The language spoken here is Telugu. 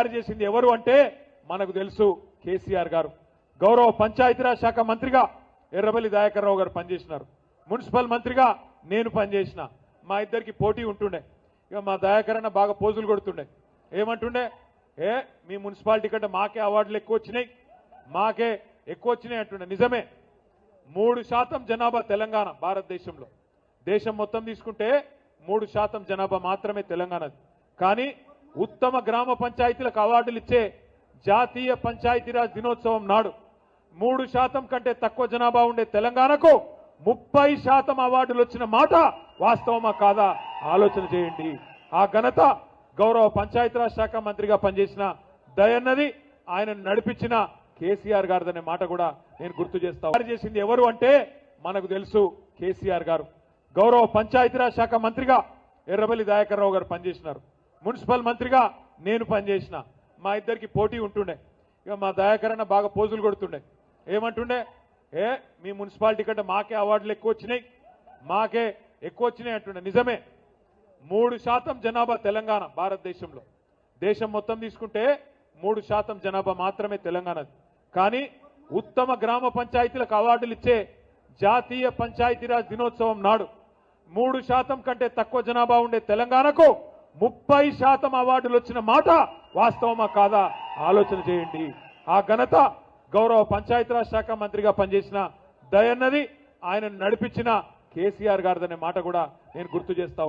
తయారు చేసింది ఎవరు అంటే మనకు తెలుసు కేసీఆర్ గారు. గౌరవ పంచాయతీరాజ్ శాఖ మంత్రిగా ఎర్రబెల్లి దయాకర్ రావు గారు పనిచేసినారు. మున్సిపల్ మంత్రిగా నేను పనిచేసిన. మా ఇద్దరికి పోటీ ఉంటుండే. ఇక మా దయాకర్ అన్న బాగా పోజులు కొడుతుండే. ఏమంటుండే? ఏ మీ మున్సిపాలిటీ కంటే మాకే అవార్డులు ఎక్కువ వచ్చినాయి. మాకే ఎక్కువ వచ్చినాయి అంటుండే. నిజమే. మూడు శాతం జనాభా తెలంగాణ భారతదేశంలో. దేశం మొత్తం తీసుకుంటే మూడు శాతం జనాభా మాత్రమే తెలంగాణది. కానీ ఉత్తమ గ్రామ పంచాయతీలకు అవార్డులు ఇచ్చే జాతీయ పంచాయతీరాజ్ దినోత్సవం నాడు మూడు శాతం కంటే తక్కువ జనాభా ఉండే తెలంగాణకు ముప్పై శాతం అవార్డులు వచ్చిన మాట వాస్తవమా కాదా? ఆలోచన చేయండి. ఆ ఘనత గౌరవ పంచాయతీరాజ్ శాఖ మంత్రిగా పనిచేసిన దయన్నది ఆయన నడిపించిన కేసీఆర్ గారిదనే మాట కూడా నేను గుర్తు చేస్తా చేసింది ఎవరు అంటే మనకు తెలుసు కేసీఆర్ గారు. గౌరవ పంచాయతీరాజ్ శాఖ మంత్రిగా ఎర్రబెల్లి దయాకర్ రావు గారు పనిచేసినారు. మున్సిపల్ మంత్రిగా నేను పనిచేసిన. మా ఇద్దరికి పోటీ ఉంటుండే. ఇక మా దయాకరణ బాగా పోజులు కొడుతుండే. ఏమంటుండే? ఏ మీ మున్సిపాలిటీ కంటే మాకే అవార్డులు ఎక్కువ వచ్చినాయి. మాకే ఎక్కువ వచ్చినాయి అంటుండే. నిజమే. మూడు శాతం జనాభా తెలంగాణ భారతదేశంలో. దేశం మొత్తం తీసుకుంటే మూడు శాతం జనాభా మాత్రమే తెలంగాణది. కానీ ఉత్తమ గ్రామ పంచాయతీలకు అవార్డులు ఇచ్చే జాతీయ పంచాయతీరాజ్ దినోత్సవం నాడు మూడు శాతం కంటే తక్కువ జనాభా ఉండే తెలంగాణకు ముప్పై శాతం అవార్డులు వచ్చిన మాట వాస్తవమా కాదా? ఆలోచన చేయండి. ఆ ఘనత గౌరవ పంచాయతీరాజ్ శాఖ మంత్రిగా పనిచేసిన దయన్నది ఆయన నడిపించిన కేసీఆర్ గారిదనే మాట కూడా నేను గుర్తు చేస్తా